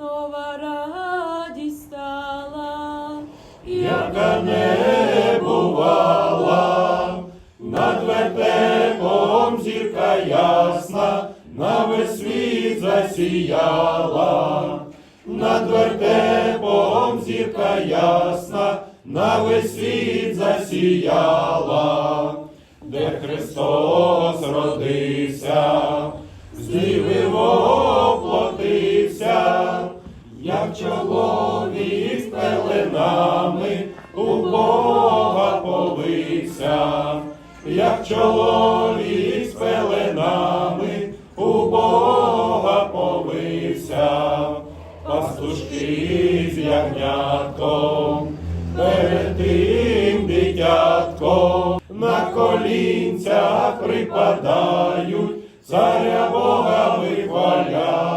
нова радість стала, яка не бувала, над вертепом зірка ясна, на весь світ засіяла, над вертепом зірка ясна, на весь світ засіяла, де Христос родився, як чоловік з пеленами у Бога полився, як чоловік з пеленами у Бога полився, пастушки з ягнятком, перед тим дитятком на колінцях припадають, царя Бога вихваляють.